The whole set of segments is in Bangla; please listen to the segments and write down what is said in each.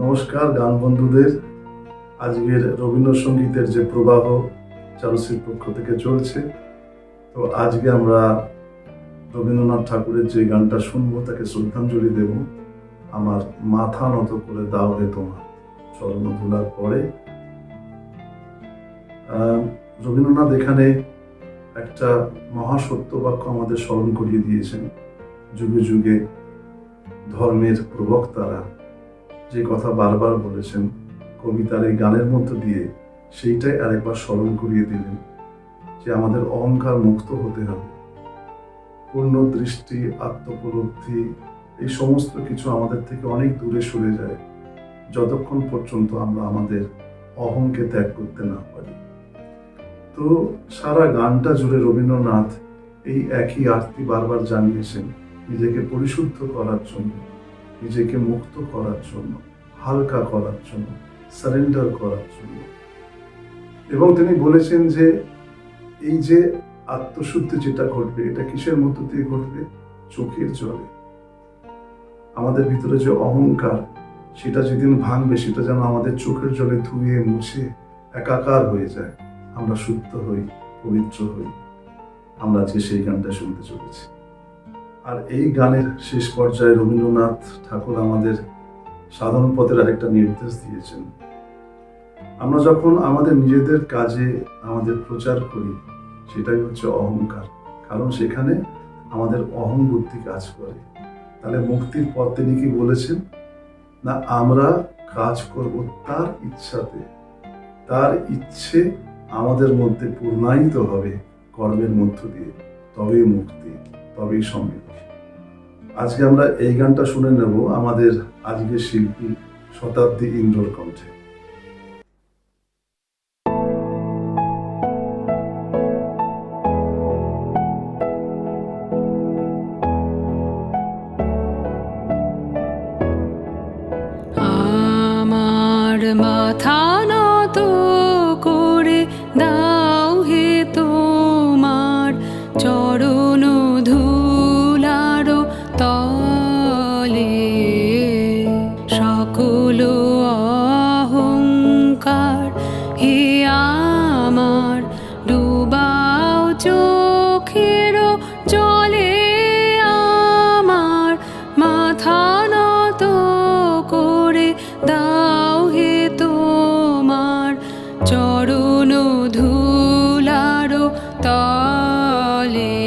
নমস্কার, গান বন্ধুদের। আজকের রবীন্দ্রসঙ্গীতের যে প্রবাহ চারুশ্রীর পক্ষ থেকে চলছে। তো আজকে আমরা রবীন্দ্রনাথ ঠাকুরের যে গানটা শুনব, তাকে শ্রদ্ধাঞ্জলি দেব। আমার মাথা নত করে দাও হে তোমার, চরণ ধুলার পরে। রবীন্দ্রনাথ এখানে একটা মহাসত্য বাক্য আমাদের স্মরণ করিয়ে দিয়েছেন। যুগে যুগে ধর্মের প্রবক্তারা যে কথা বারবার বলেছেন, কবিতার এই গানের মধ্য দিয়ে সেইটাই আরেকবার স্মরণ করিয়ে দিলেন যে আমাদের অহংকার মুক্ত হতে হবে। পূর্ণ দৃষ্টি আত্মপলব্ধি এই সমস্ত কিছু আমাদের থেকে অনেক দূরে সরে যায়, যতক্ষণ পর্যন্ত আমরা আমাদের অহংকে ত্যাগ করতে না পারি। তো সারা গানটা জুড়ে রবীন্দ্রনাথ এই একই আরতি বারবার জানিয়েছেন, নিজেকে পরিশুদ্ধ করার জন্য, নিজেকে মুক্ত করার জন্য। হালকা করার জন্য সারেন্ডার করার জন্য। এবং তিনি বলেছেন যে, এই যে আত্মশুদ্ধি যেটা ঘটবে, এটা কিসের মধ্য দিয়ে ঘটবে? চোখের জলে। আমাদের ভিতরে যে অহংকার, সেটা যেদিন ভাঙবে, সেটা যেন আমাদের চোখের জলে ধুয়ে মুছে একাকার হয়ে যায়। আমরা শুদ্ধ হই, পবিত্র হই। আমরা আজকে সেই গানটা শুনতে চলেছি। আর এই গানের শেষ পর্যায়ে রবীন্দ্রনাথ ঠাকুর আমাদের সাধারণ পথের আরেকটা নির্দেশ দিয়েছেন। আমরা যখন আমাদের নিজেদের কাজে আমাদের প্রচার করি, সেটাই হচ্ছে অহংকার। কারণ সেখানে আমাদের অহং বুদ্ধি কাজ করে। তাহলে মুক্তির পথ তিনি কি বলেছেন? না, আমরা কাজ করব তার ইচ্ছাতে। তার ইচ্ছে আমাদের মধ্যে পূর্ণায়িত হবে কর্মের মধ্য দিয়ে। তবেই মুক্তি, তবেই সমৃদ্ধি। আজকে আমরা এই গানটা শুনে নেব আমাদের আজকের শিল্পী শতাব্দী ইন্দ্রর কণ্ঠে। আমার মাথা নত করে দাও তলে সকল অহংকার হে আমার। ডুবাও চোখের জলে আমার। মাথা নত করে দাও হে তোমার। চরণ ধুলার তলে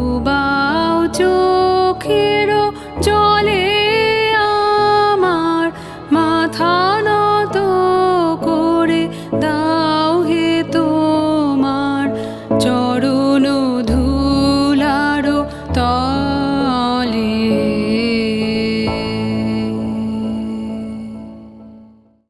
ডুবাও চোখেরও জল